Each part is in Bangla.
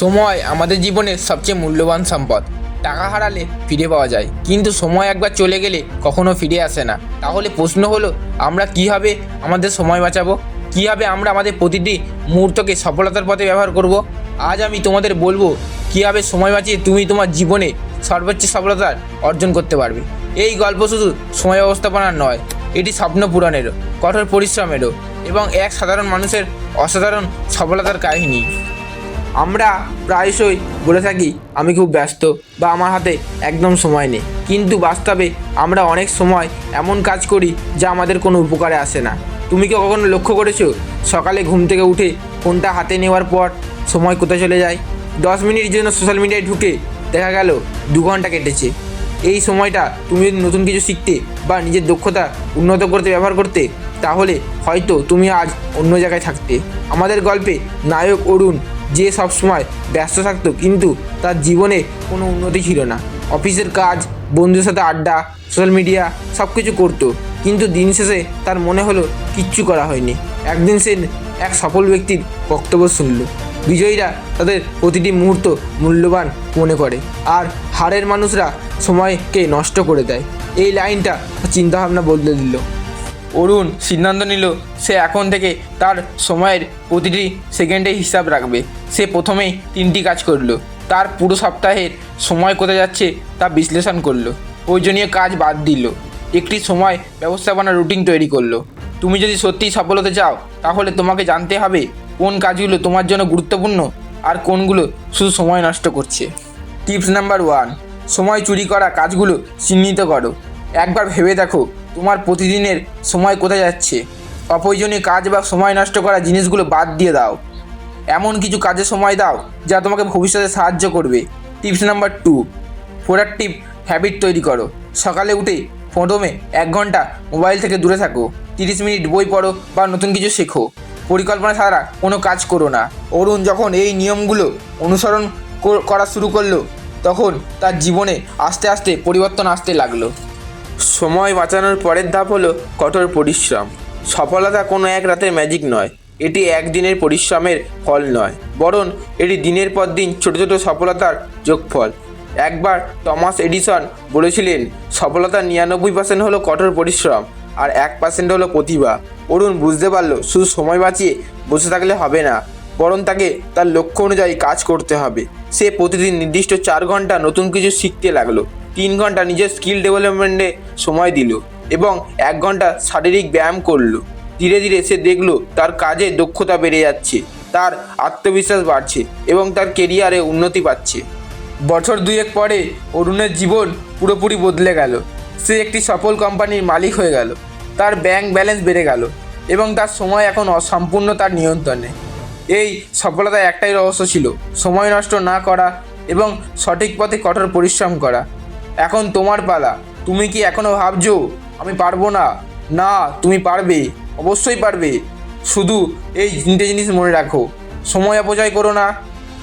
সময় আমাদের জীবনের সবচেয়ে মূল্যবান সম্পদ। টাকা হারালে ফিরে পাওয়া যায়, কিন্তু সময় একবার চলে গেলে কখনো ফিরে আসে না। তাহলে প্রশ্ন হলো, আমরা কীভাবে আমাদের সময় বাঁচাবো? কীভাবে আমরা আমাদের প্রতিটি মুহূর্তকে সফলতার পথে ব্যবহার করব? আজ আমি তোমাদের বলব, কীভাবে সময় বাঁচিয়ে তুমি তোমার জীবনে সর্বোচ্চ সফলতা অর্জন করতে পারবে। এই গল্প শুধু সময় ব্যবস্থাপনার নয়, এটি স্বপ্ন পূরণেরও, কঠোর পরিশ্রমেরও এবং এক সাধারণ মানুষের অসাধারণ সফলতার কাহিনী। আমরা প্রায়শই বলে থাকি, আমি খুব ব্যস্ত বা আমার হাতে একদম সময় নেই। কিন্তু বাস্তবে আমরা অনেক সময় এমন কাজ করি যা আমাদের কোনো উপকারে আসে না। তুমি কি কখনো লক্ষ্য করেছ? সকালে ঘুম থেকে উঠে ফোনটা হাতে নেওয়ার পর সময় কোথায় চলে যায়? দশ মিনিটের জন্য সোশ্যাল মিডিয়ায় ঢুকে দেখা গেল দু ঘণ্টা কেটেছে। এই সময়টা তুমি যদি নতুন কিছু শিখতে বা নিজের দক্ষতা উন্নত করতে ব্যবহার করতে, তাহলে হয়তো তুমি আজ অন্য জায়গায় থাকতে। আমাদের গল্পে নায়ক অরুণ যে সবসময় ব্যস্ত থাকতো কিন্তু তার জীবনে কোনো উন্নতি ছিল না। অফিসের কাজ বন্ধুর সাথে আড্ডা সোশ্যাল মিডিয়া সব কিছু করতো। কিন্তু দিন শেষে তার মনে হলো কিচ্ছু করা হয়নি। একদিন সে এক সফল ব্যক্তির বক্তব্য শুনল। বিজয়ীরা তাদের প্রতিটি মুহূর্ত মূল্যবান মনে করে আর হারের মানুষরা সময়কে নষ্ট করে দেয়। এই লাইনটা চিন্তাভাবনা বদলে দিল। অরুণ সিদ্ধান্ত নিল, সে এখন থেকে তার সময়ের প্রতিটি সেকেন্ডে হিসাব রাখবে। সে প্রথমেই তিনটি কাজ করল। তার পুরো সপ্তাহের সময় কোথায় যাচ্ছে তা বিশ্লেষণ করল। প্রয়োজনীয় কাজ বাদ দিল। একটি সময় ব্যবস্থাপনা রুটিন তৈরি করল। তুমি যদি সত্যিই সফল হতে চাও, তাহলে তোমাকে জানতে হবে কোন কাজগুলো তোমার জন্য গুরুত্বপূর্ণ আর কোনগুলো শুধু সময় নষ্ট করছে। টিপস নাম্বার ওয়ান, সময় চুরি করা কাজগুলো চিহ্নিত করো। একবার ভেবে দেখো তোমার প্রতিদিনের সময় কোথায় যাচ্ছে? অপ্রয়োজনীয় কাজ বা সময় নষ্ট করা জিনিসগুলো বাদ দিয়ে দাও। এমন কিছু কাজে সময় দাও, যা তোমাকে ভবিষ্যতে সাহায্য করবে। Tips number two, productive habit তৈরি করো। সকালে উঠে প্রথমে এক ঘণ্টা মোবাইল থেকে দূরে থাকো। তিরিশ মিনিট বই পড়ো বা নতুন কিছু শেখো। পরিকল্পনা ছাড়া কোনো কাজ করো না। অরুণ যখন এই নিয়মগুলো অনুসরণ করা শুরু করল, তখন তার জীবনে আস্তে আস্তে পরিবর্তন আসতে লাগল। সময় বাঁচানোর পরের ধাপ হলো কঠোর পরিশ্রম। সফলতা কোনো এক রাতের ম্যাজিক নয়, এটি একদিনের পরিশ্রমের ফল নয়, বরং এটি দিনের পর দিন ছোট ছোট সফলতার যোগফল। একবার টমাস এডিসন বলেছিলেন সফলতার নিরানব্বই পার্সেন্ট হলো কঠোর পরিশ্রম আর এক পার্সেন্ট হলো প্রতিভা। অরুণ বুঝতে পারল, শুধু সময় বাঁচিয়ে বসে থাকলে হবে না, বরং তাকে তার লক্ষ্য অনুযায়ী কাজ করতে হবে। সে প্রতিদিন নির্দিষ্ট চার ঘণ্টা নতুন কিছু শিখতে লাগল। তিন ঘণ্টা নিজের স্কিল ডেভেলপমেন্টে সময় দিল এবং এক ঘণ্টা শারীরিক ব্যায়াম করল। ধীরে ধীরে সে দেখল তার কাজে দক্ষতা বেড়ে যাচ্ছে, তার আত্মবিশ্বাস বাড়ছে এবং তার কেরিয়ারে উন্নতি পাচ্ছে। বছর দুয়েক পরে অরুণের জীবন পুরোপুরি বদলে গেল। সে একটি সফল কোম্পানির মালিক হয়ে গেল, তার ব্যাংক ব্যালেন্স বেড়ে গেল এবং তার সময় এখন অসম্পূর্ণ তার নিয়ন্ত্রণে। এই সফলতার একটাই রহস্য ছিল, সময় নষ্ট না করা এবং সঠিক পথে কঠোর পরিশ্রম করা। এখন তোমার পালা। তুমি কি এখনও ভাবছ, আমি পারব না? না, তুমি পারবে, অবশ্যই পারবে। শুধু এই তিনটে জিনিস মনে রাখো। সময় অপচয় করো না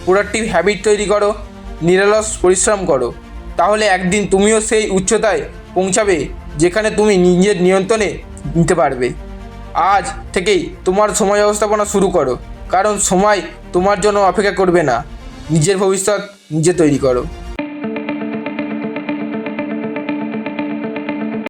প্রোডাক্টিভ হ্যাবিট তৈরি করো, নিরলস পরিশ্রম করো। তাহলে একদিন তুমিও সেই উচ্চতায় পৌঁছাবে, যেখানে তুমি নিজের নিয়ন্ত্রণে নিতে পারবে। আজ থেকেই তোমার সময় ব্যবস্থাপনা শুরু করো। কারণ সময় তোমার জন্য অপেক্ষা করবে না। নিজের ভবিষ্যৎ নিজে তৈরি করো।